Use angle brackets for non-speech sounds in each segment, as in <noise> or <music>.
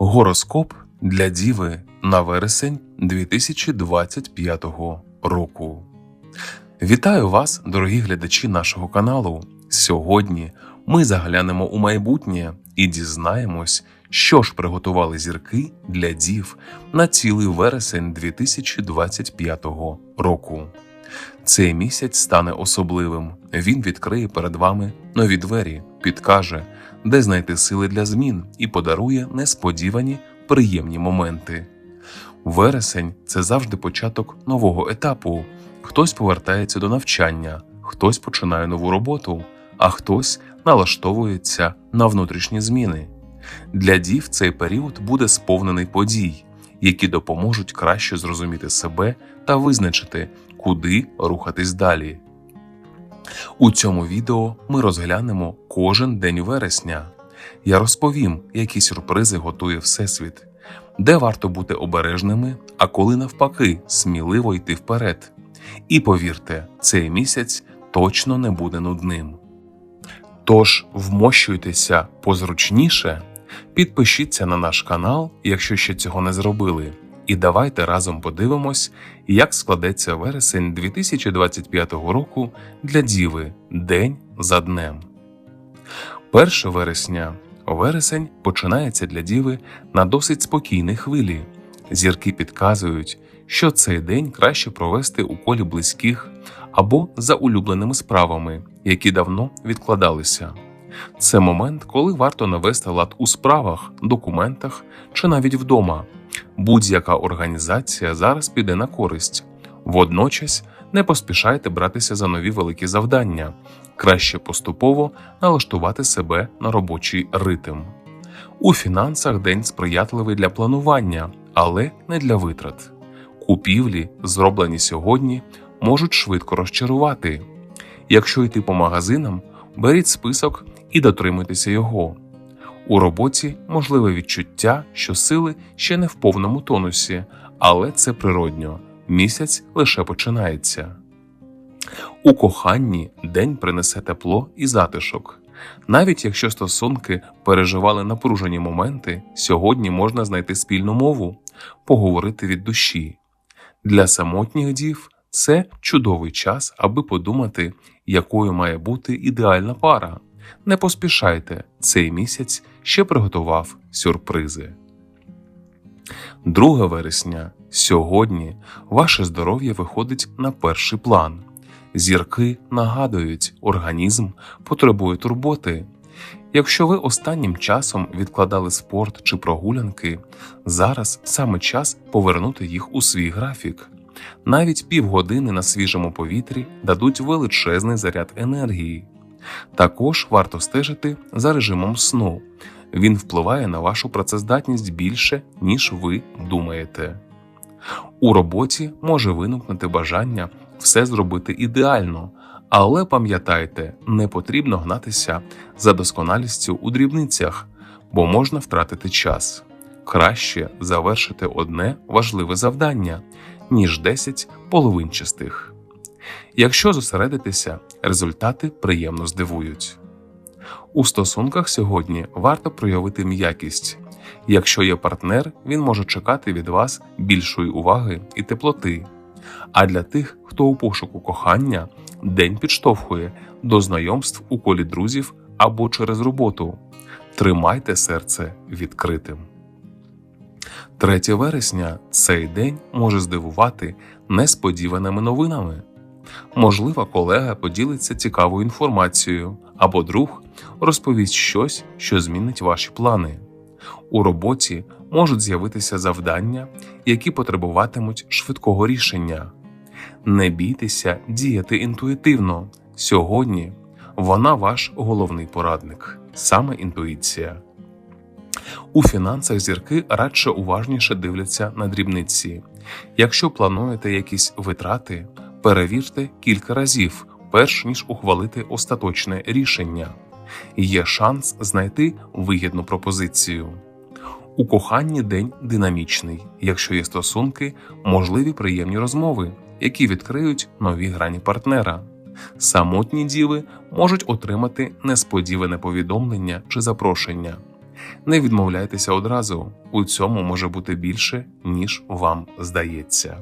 Гороскоп для Діви на вересень 2025 року. Вітаю вас, дорогі глядачі нашого каналу. Сьогодні ми заглянемо у майбутнє і дізнаємось, що ж приготували зірки для дів на цілий вересень 2025 року. Цей місяць стане особливим. Він відкриє перед вами нові двері, підкаже, де знайти сили для змін і подарує несподівані приємні моменти. Вересень це завжди початок нового етапу. Хтось повертається до навчання, хтось починає нову роботу, а хтось налаштовується на внутрішні зміни. Для дів цей період буде сповнений подій, які допоможуть краще зрозуміти себе та визначити, куди рухатись далі. У цьому відео ми розглянемо кожен день вересня. Я розповім, які сюрпризи готує Всесвіт, де варто бути обережними, а коли навпаки сміливо йти вперед. І повірте, цей місяць точно не буде нудним. Тож вмощуйтеся позручніше, підпишіться на наш канал, якщо ще цього не зробили, і давайте разом подивимось, як складеться вересень 2025 року для Діви день за днем. 1 вересня вересень починається для Діви на досить спокійній хвилі. Зірки підказують, що цей день краще провести у колі близьких або за улюбленими справами, які давно відкладалися. Це момент, коли варто навести лад у справах, документах чи навіть вдома. Будь-яка організація зараз піде на користь. Водночас не поспішайте братися за нові великі завдання, краще поступово налаштувати себе на робочий ритм. У фінансах день сприятливий для планування, але не для витрат. Купівлі, зроблені сьогодні, можуть швидко розчарувати. Якщо йти по магазинам, беріть список і дотримуйтеся його. У роботі можливе відчуття, що сили ще не в повному тонусі, але це природньо. Місяць лише починається. У коханні день принесе тепло і затишок. Навіть якщо стосунки переживали напружені моменти, сьогодні можна знайти спільну мову, поговорити від душі. Для самотніх дів це чудовий час, аби подумати, якою має бути ідеальна пара. Не поспішайте, цей місяць ще приготував сюрпризи. 2 вересня сьогодні ваше здоров'я виходить на перший план. Зірки нагадують, організм потребує турботи. Якщо ви останнім часом відкладали спорт чи прогулянки, зараз саме час повернути їх у свій графік. Навіть півгодини на свіжому повітрі дадуть величезний заряд енергії. Також варто стежити за режимом сну. Він впливає на вашу працездатність більше, ніж ви думаєте. У роботі може виникнути бажання все зробити ідеально, але пам'ятайте, не потрібно гнатися за досконалістю у дрібницях, бо можна втратити час. Краще завершити одне важливе завдання, ніж 10 половинчастих. Якщо зосередитися, результати приємно здивують. У стосунках сьогодні варто проявити м'якість. Якщо є партнер, він може чекати від вас більшої уваги і теплоти. А для тих, хто у пошуку кохання, день підштовхує до знайомств у колі друзів або через роботу. Тримайте серце відкритим. 3 вересня цей день може здивувати несподіваними новинами. Можливо, колега поділиться цікавою інформацією, або друг розповість щось, що змінить ваші плани. У роботі можуть з'явитися завдання, які потребуватимуть швидкого рішення. Не бійтеся діяти інтуїтивно. Сьогодні вона ваш головний порадник, саме інтуїція. У фінансах зірки радше уважніше дивляться на дрібниці. Якщо плануєте якісь витрати, перевірте кілька разів, перш ніж ухвалити остаточне рішення. Є шанс знайти вигідну пропозицію. У коханні день динамічний, якщо є стосунки, можливі приємні розмови, які відкриють нові грані партнера. Самотні діви можуть отримати несподіване повідомлення чи запрошення. Не відмовляйтеся одразу, у цьому може бути більше, ніж вам здається.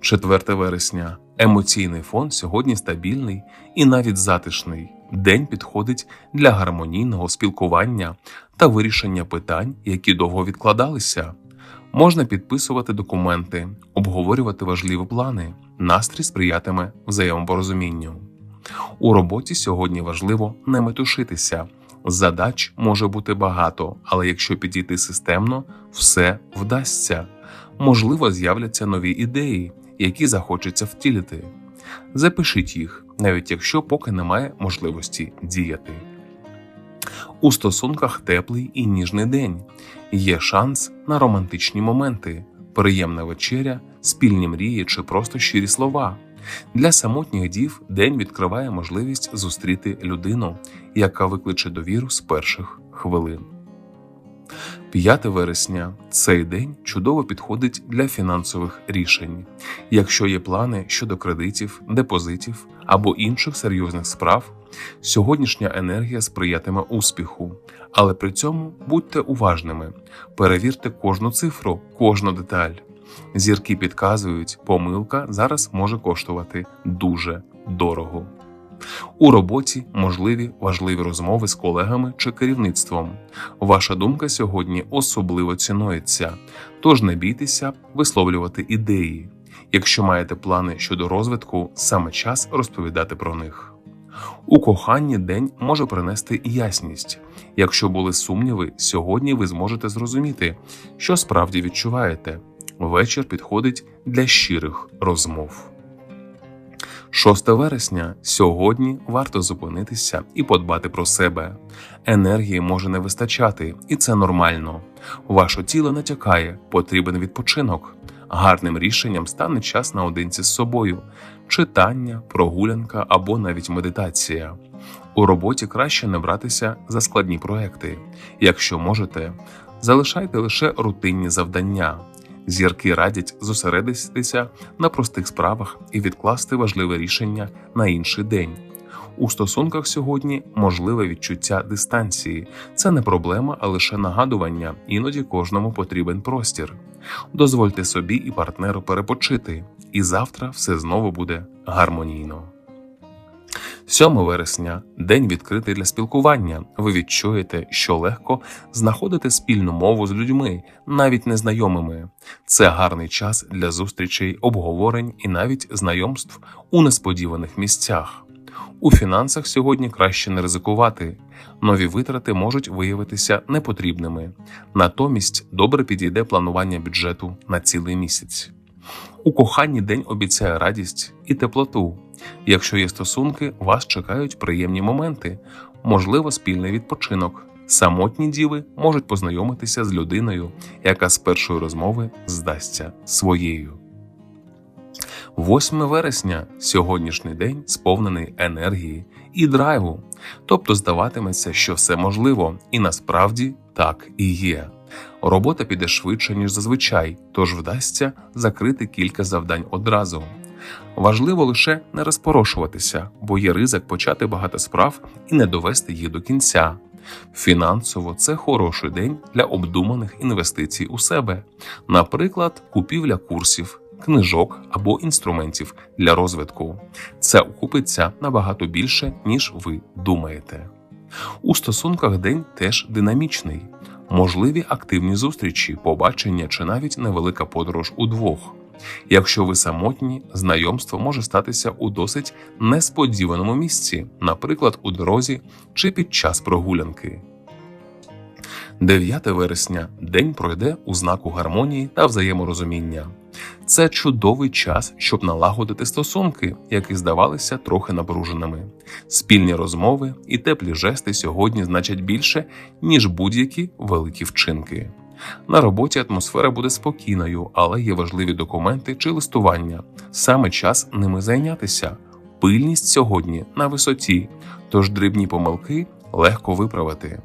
4 вересня. Емоційний фон сьогодні стабільний і навіть затишний. День підходить для гармонійного спілкування та вирішення питань, які довго відкладалися. Можна підписувати документи, обговорювати важливі плани, настрій сприятиме взаємопорозумінню. У роботі сьогодні важливо не метушитися. Задач може бути багато, але якщо підійти системно, все вдасться. Можливо, з'являться нові ідеї, які захочеться втілити. Запишіть їх, навіть якщо поки немає можливості діяти. У стосунках теплий і ніжний день є шанс на романтичні моменти, приємна вечеря, спільні мрії чи просто щирі слова. Для самотніх дів день відкриває можливість зустріти людину, яка викличе довіру з перших хвилин. 5 вересня цей день чудово підходить для фінансових рішень. Якщо є плани щодо кредитів, депозитів або інших серйозних справ, сьогоднішня енергія сприятиме успіху, але при цьому будьте уважними, перевірте кожну цифру, кожну деталь. Зірки підказують, помилка зараз може коштувати дуже дорого. У роботі можливі важливі розмови з колегами чи керівництвом. Ваша думка сьогодні особливо цінується, тож не бійтеся висловлювати ідеї. Якщо маєте плани щодо розвитку, саме час розповідати про них. У коханні день може принести ясність. Якщо були сумніви, сьогодні ви зможете зрозуміти, що справді відчуваєте. Вечір підходить для щирих розмов. 6 вересня сьогодні варто зупинитися і подбати про себе. Енергії може не вистачати, і це нормально. Ваше тіло натякає, потрібен відпочинок. Гарним рішенням стане час наодинці з собою, читання, прогулянка або навіть медитація. У роботі краще не братися за складні проекти. Якщо можете, залишайте лише рутинні завдання. Зірки радять зосередитися на простих справах і відкласти важливе рішення на інший день. У стосунках сьогодні можливе відчуття дистанції. Це не проблема, а лише нагадування. Іноді кожному потрібен простір. Дозвольте собі і партнеру перепочити, і завтра все знову буде гармонійно. 7 вересня день відкритий для спілкування. Ви відчуєте, що легко знаходити спільну мову з людьми, навіть незнайомими. Це гарний час для зустрічей, обговорень і навіть знайомств у несподіваних місцях. У фінансах сьогодні краще не ризикувати. Нові витрати можуть виявитися непотрібними. Натомість добре підійде планування бюджету на цілий місяць. У коханні день обіцяє радість і теплоту. Якщо є стосунки, вас чекають приємні моменти, можливо, спільний відпочинок. Самотні діви можуть познайомитися з людиною, яка з першої розмови здасться своєю. 8 вересня сьогоднішній день сповнений енергії і драйву, тобто здаватиметься, що все можливо, і насправді так і є. Робота піде швидше, ніж зазвичай, тож вдасться закрити кілька завдань одразу. Важливо лише не розпорошуватися, бо є ризик почати багато справ і не довести їх до кінця. Фінансово це хороший день для обдуманих інвестицій у себе, наприклад, купівля курсів, книжок або інструментів для розвитку. Це окупиться набагато більше, ніж ви думаєте. У стосунках день теж динамічний, можливі активні зустрічі, побачення чи навіть невелика подорож удвох. Якщо ви самотні, знайомство може статися у досить несподіваному місці, наприклад, у дорозі чи під час прогулянки. 9 вересня день пройде у знаку гармонії та взаєморозуміння. Це чудовий час, щоб налагодити стосунки, які здавалися трохи напруженими. Спільні розмови і теплі жести сьогодні значать більше, ніж будь-які великі вчинки. На роботі атмосфера буде спокійною, але є важливі документи чи листування. Саме час ними зайнятися. Пильність сьогодні на висоті, тож дрібні помилки легко виправити.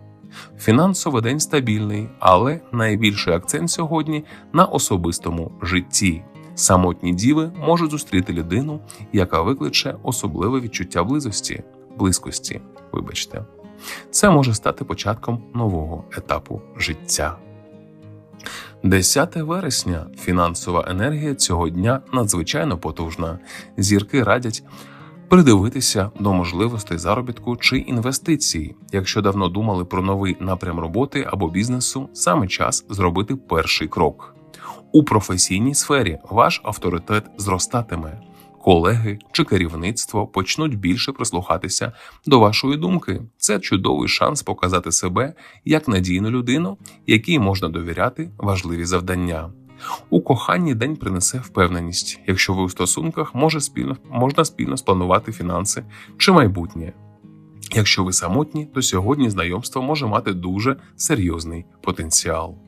Фінансовий день стабільний, але найбільший акцент сьогодні на особистому житті. Самотні діви можуть зустріти людину, яка викличе особливе відчуття близості, близькості. Вибачте. Це може стати початком нового етапу життя. 10 вересня фінансова енергія цього дня надзвичайно потужна. Зірки радять придивитися до можливостей заробітку чи інвестицій. Якщо давно думали про новий напрям роботи або бізнесу, саме час зробити перший крок. У професійній сфері ваш авторитет зростатиме. Колеги чи керівництво почнуть більше прислухатися до вашої думки. Це чудовий шанс показати себе як надійну людину, якій можна довіряти важливі завдання. У коханні день принесе впевненість, якщо ви у стосунках може спільно, можна спільно спланувати фінанси чи майбутнє. Якщо ви самотні, то сьогодні знайомство може мати дуже серйозний потенціал.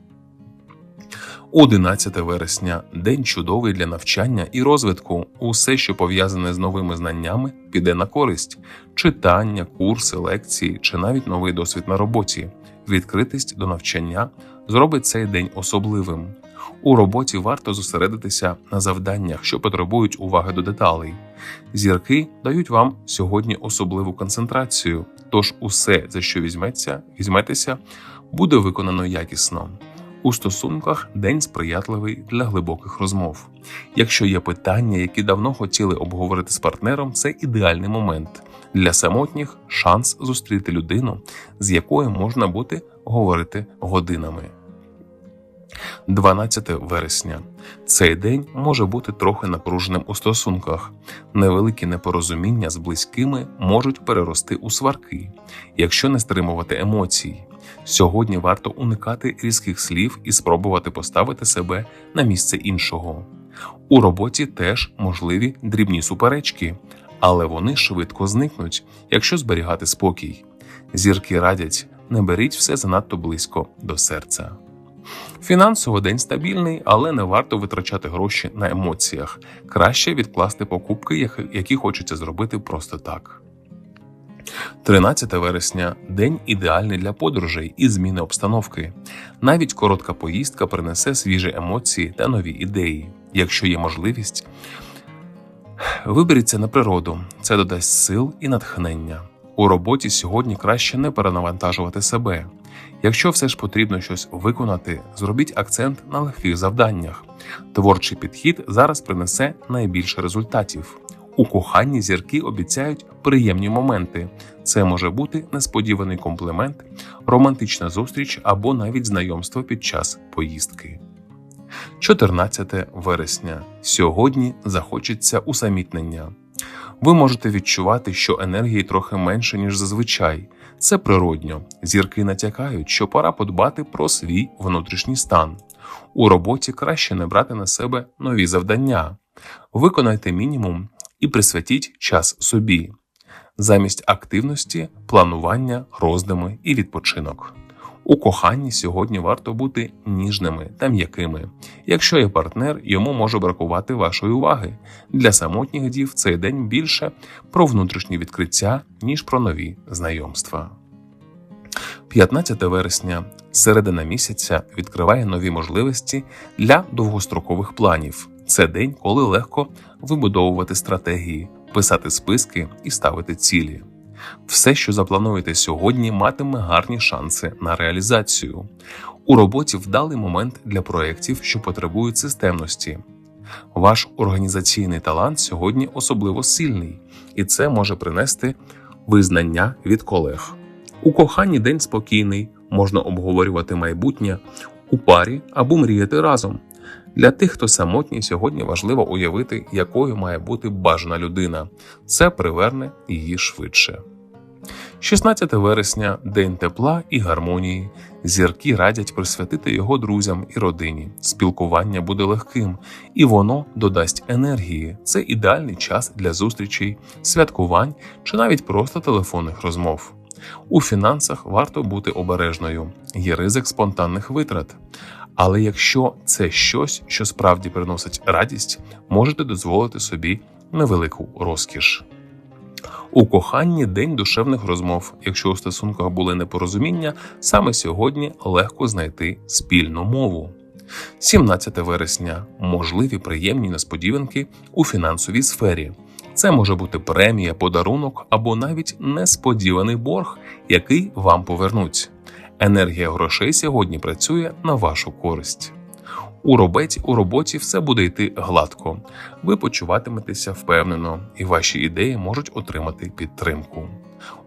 11 вересня день чудовий для навчання і розвитку. Усе, що пов'язане з новими знаннями, піде на користь: читання, курси, лекції чи навіть новий досвід на роботі. Відкритість до навчання зробить цей день особливим. У роботі варто зосередитися на завданнях, що потребують уваги до деталей. Зірки дають вам сьогодні особливу концентрацію, тож усе, за що візьметься, візьметеся, буде виконано якісно. У стосунках день сприятливий для глибоких розмов. Якщо є питання, які давно хотіли обговорити з партнером, це ідеальний момент для самотніх шанс зустріти людину, з якою можна бути говорити годинами. 12 вересня. Цей день може бути трохи напруженим у стосунках. Невеликі непорозуміння з близькими можуть перерости у сварки, якщо не стримувати емоцій. Сьогодні варто уникати різких слів і спробувати поставити себе на місце іншого. У роботі теж можливі дрібні суперечки, але вони швидко зникнуть, якщо зберігати спокій. Зірки радять, не беріть все занадто близько до серця. Фінансово день стабільний, але не варто витрачати гроші на емоціях. Краще відкласти покупки, які хочеться зробити просто так. 13 вересня день ідеальний для подорожей і зміни обстановки. Навіть коротка поїздка принесе свіжі емоції та нові ідеї. Якщо є можливість, виберіться на природу, це додасть сил і натхнення. У роботі сьогодні краще не перенавантажувати себе. Якщо все ж потрібно щось виконати, зробіть акцент на легких завданнях. Творчий підхід зараз принесе найбільше результатів. У коханні зірки обіцяють приємні моменти. Це може бути несподіваний комплімент, романтична зустріч або навіть знайомство під час поїздки. 14 вересня. Сьогодні захочеться усамітнення. Ви можете відчувати, що енергії трохи менше, ніж зазвичай. Це природньо. Зірки натякають, що пора подбати про свій внутрішній стан. У роботі краще не брати на себе нові завдання. Виконайте мінімум і присвятіть час собі, замість активності, планування, роздуми і відпочинок. У коханні сьогодні варто бути ніжними та м'якими. Якщо є партнер, йому може бракувати вашої уваги. Для самотніх дів цей день більше про внутрішні відкриття, ніж про нові знайомства. 15 вересня, середина місяця, відкриває нові можливості для довгострокових планів. Це день, коли легко вибудовувати стратегії, писати списки і ставити цілі. Все, що заплануєте сьогодні, матиме гарні шанси на реалізацію. У роботі вдалий момент для проєктів, що потребують системності. Ваш організаційний талант сьогодні особливо сильний, і це може принести визнання від колег. У коханні день спокійний, можна обговорювати майбутнє у парі або мріяти разом. Для тих, хто самотній, сьогодні важливо уявити, якою має бути бажана людина. Це приверне її швидше. 16 вересня день тепла і гармонії. Зірки радять присвятити його друзям і родині. Спілкування буде легким, і воно додасть енергії. Це ідеальний час для зустрічей, святкувань чи навіть просто телефонних розмов. У фінансах варто бути обережною, є ризик спонтанних витрат. Але якщо це щось, що справді приносить радість, можете дозволити собі невелику розкіш. У коханні день душевних розмов. Якщо у стосунках були непорозуміння, саме сьогодні легко знайти спільну мову. 17 вересня можливі приємні несподіванки у фінансовій сфері. Це може бути премія, подарунок або навіть несподіваний борг, який вам повернуть. Енергія грошей сьогодні працює на вашу користь. У роботі у роботі все буде йти гладко. Ви почуватиметеся впевнено, і ваші ідеї можуть отримати підтримку.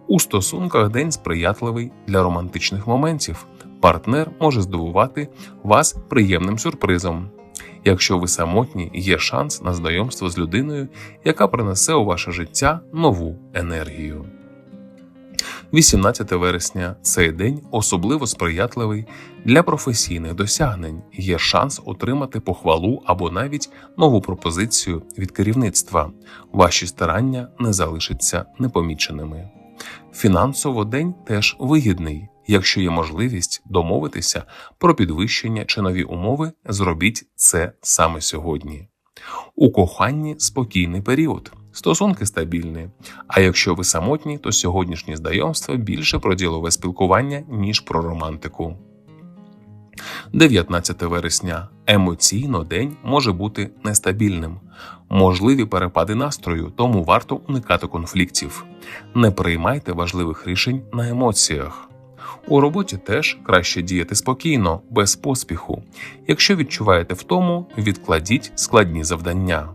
У стосунках день сприятливий для романтичних моментів. Партнер може здивувати вас приємним сюрпризом. Якщо ви самотні, є шанс на знайомство з людиною, яка принесе у ваше життя нову енергію. 18 вересня цей день особливо сприятливий для професійних досягнень. Є шанс отримати похвалу або навіть нову пропозицію від керівництва. Ваші старання не залишаться непоміченими. Фінансово день теж вигідний. Якщо є можливість домовитися про підвищення чи нові умови, зробіть це саме сьогодні. У коханні спокійний період, стосунки стабільні. А якщо ви самотні, то сьогоднішнє знайомство більше про ділове спілкування, ніж про романтику. 19 вересня емоційно день може бути нестабільним, можливі перепади настрою, тому варто уникати конфліктів. Не приймайте важливих рішень на емоціях. У роботі теж краще діяти спокійно, без поспіху. Якщо відчуваєте втому, відкладіть складні завдання.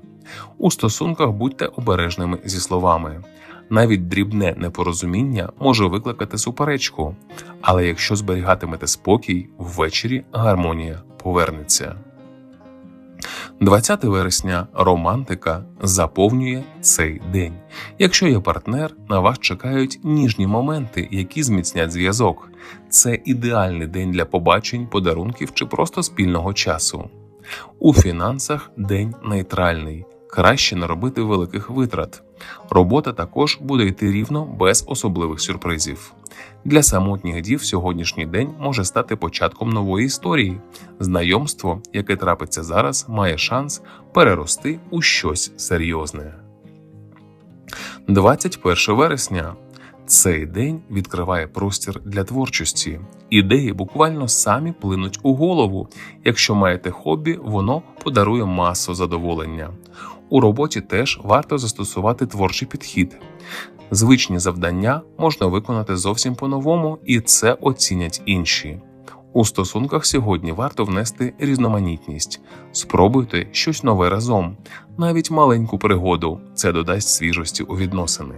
У стосунках будьте обережними зі словами. Навіть дрібне непорозуміння може викликати суперечку, але якщо зберігатимете спокій, ввечері гармонія повернеться. 20 вересня романтика заповнює цей день. Якщо є партнер, на вас чекають ніжні моменти, які зміцнять зв'язок. Це ідеальний день для побачень, подарунків чи просто спільного часу. У фінансах день нейтральний, краще не робити великих витрат. Робота також буде йти рівно без особливих сюрпризів. Для самотніх дів сьогоднішній день може стати початком нової історії. Знайомство, яке трапиться зараз, має шанс перерости у щось серйозне. 21 вересня. Цей день відкриває простір для творчості. Ідеї буквально самі плинуть у голову. Якщо маєте хобі, воно подарує масу задоволення. У роботі теж варто застосувати творчий підхід. Звичні завдання можна виконати зовсім по-новому, і це оцінять інші. У стосунках сьогодні варто внести різноманітність, спробуйте щось нове разом, навіть маленьку пригоду це додасть свіжості у відносини.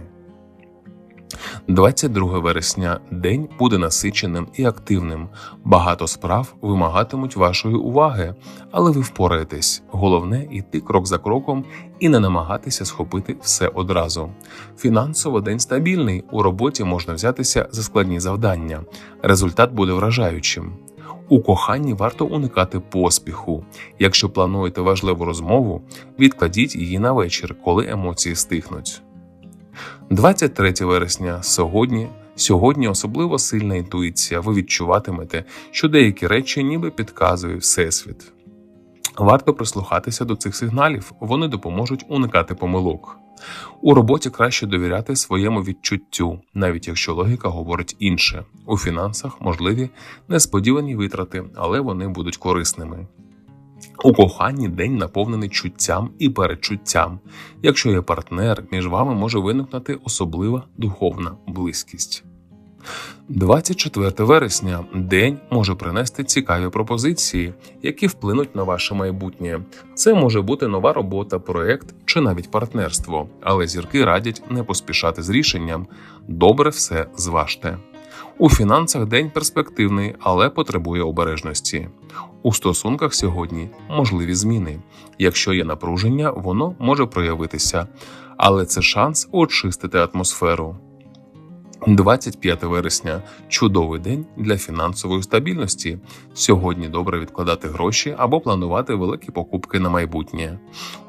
22 вересня день буде насиченим і активним. Багато справ вимагатимуть вашої уваги, але ви впораєтесь. Головне йти крок за кроком і не намагатися схопити все одразу. Фінансово день стабільний, у роботі можна взятися за складні завдання. Результат буде вражаючим. У коханні варто уникати поспіху. Якщо плануєте важливу розмову, відкладіть її на вечір, коли емоції стихнуть. 23 вересня сьогодні. Сьогодні особливо сильна інтуїція. Ви відчуватимете, що деякі речі ніби підказує Всесвіт. Варто прислухатися до цих сигналів, вони допоможуть уникати помилок. У роботі краще довіряти своєму відчуттю, навіть якщо логіка говорить інше. У фінансах можливі несподівані витрати, але вони будуть корисними. У коханні день наповнений чуттям і перечуттям. Якщо є партнер, між вами може виникнути особлива духовна близькість. 24 вересня день може принести цікаві пропозиції, які вплинуть на ваше майбутнє. Це може бути нова робота, проект чи навіть партнерство, але зірки радять не поспішати з рішенням. Добре все зважте. У фінансах день перспективний, але потребує обережності. У стосунках сьогодні можливі зміни. Якщо є напруження, воно може проявитися, але це шанс очистити атмосферу. 25 вересня чудовий день для фінансової стабільності. Сьогодні добре відкладати гроші або планувати великі покупки на майбутнє.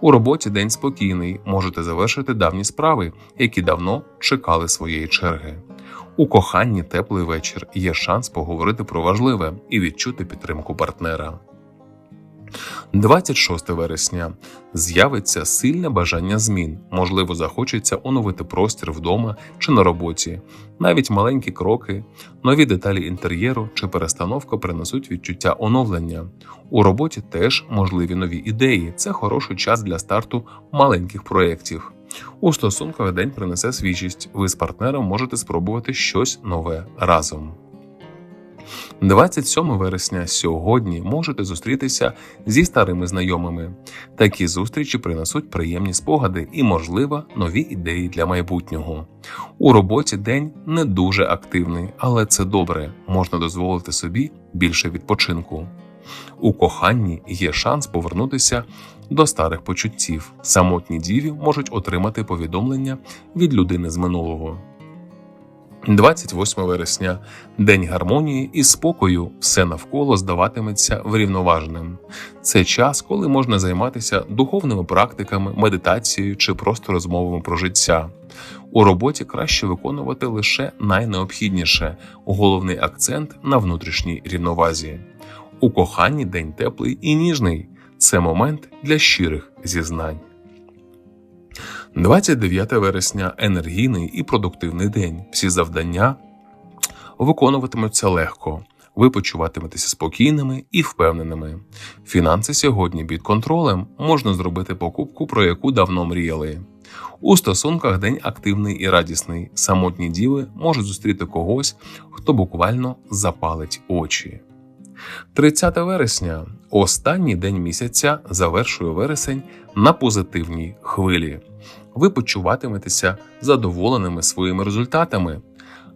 У роботі день спокійний, можете завершити давні справи, які давно чекали своєї черги. У коханні теплий вечір є шанс поговорити про важливе і відчути підтримку партнера. 26 вересня з'явиться сильне бажання змін, можливо, захочеться оновити простір вдома чи на роботі. Навіть маленькі кроки, нові деталі інтер'єру чи перестановка принесуть відчуття оновлення. У роботі теж можливі нові ідеї. Це хороший час для старту маленьких проєктів. У стосунках день принесе свіжість. Ви з партнером можете спробувати щось нове разом. 27 вересня сьогодні можете зустрітися зі старими знайомими. Такі зустрічі принесуть приємні спогади і, можливо, нові ідеї для майбутнього. У роботі день не дуже активний, але це добре, можна дозволити собі більше відпочинку. У коханні є шанс повернутися до старих почуттів. Самотні діві можуть отримати повідомлення від людини з минулого. 28 вересня день гармонії і спокою все навколо здаватиметься врівноваженим. Це час, коли можна займатися духовними практиками, медитацією чи просто розмовами про життя. У роботі краще виконувати лише найнеобхідніше, головний акцент на внутрішній рівновазі. У коханні день теплий і ніжний це момент для щирих зізнань. 29 вересня енергійний і продуктивний день. Всі завдання виконуватимуться легко. Ви почуватиметеся спокійними і впевненими. Фінанси сьогодні під контролем можна зробити покупку, про яку давно мріяли. У стосунках день активний і радісний. Самотні діви можуть зустріти когось, хто буквально запалить очі. 30 вересня останній день місяця завершує вересень на позитивній хвилі. Ви почуватиметеся задоволеними своїми результатами.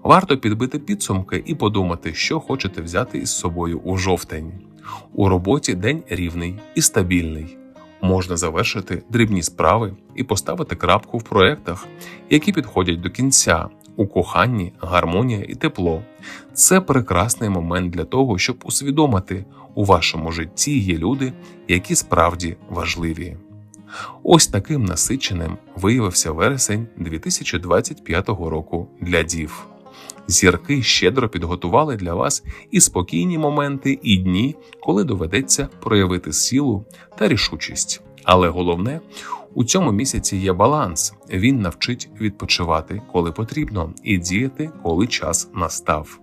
Варто підбити підсумки і подумати, що хочете взяти із собою у жовтень. У роботі день рівний і стабільний. Можна завершити дрібні справи і поставити крапку в проєктах, які підходять до кінця. У коханні, гармонія і тепло. Це прекрасний момент для того, щоб усвідомити, у вашому житті є люди, які справді важливі. Ось таким насиченим виявився вересень 2025 року для дів. Зірки щедро підготували для вас і спокійні моменти, і дні, коли доведеться проявити силу та рішучість. Але головне, у цьому місяці є баланс. Він навчить відпочивати, коли потрібно, і діяти, коли час настав.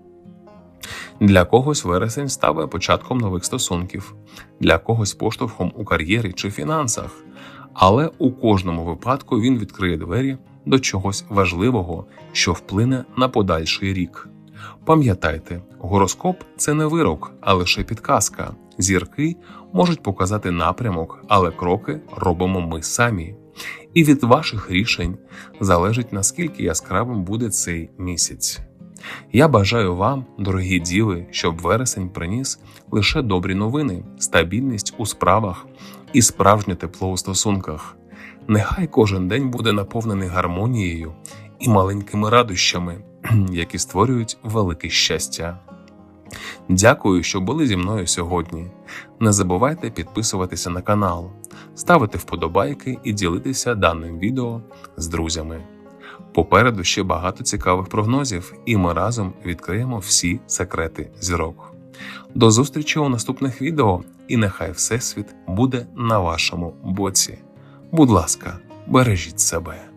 Для когось вересень стане початком нових стосунків, для когось поштовхом у кар'єрі чи фінансах. Але у кожному випадку він відкриє двері до чогось важливого, що вплине на подальший рік. Пам'ятайте, гороскоп це не вирок, а лише підказка. Зірки можуть показати напрямок, але кроки робимо ми самі. І від ваших рішень залежить наскільки яскравим буде цей місяць. Я бажаю вам, дорогі діви, щоб вересень приніс лише добрі новини, стабільність у справах і справжнє тепло у стосунках. Нехай кожен день буде наповнений гармонією і маленькими радощами, <clears throat> які створюють велике щастя. Дякую, що були зі мною сьогодні. Не забувайте підписуватися на канал, ставити вподобайки і ділитися даним відео з друзями. Попереду ще багато цікавих прогнозів, і ми разом відкриємо всі секрети зірок. До зустрічі у наступних відео, і нехай Всесвіт буде на вашому боці. Будь ласка, бережіть себе.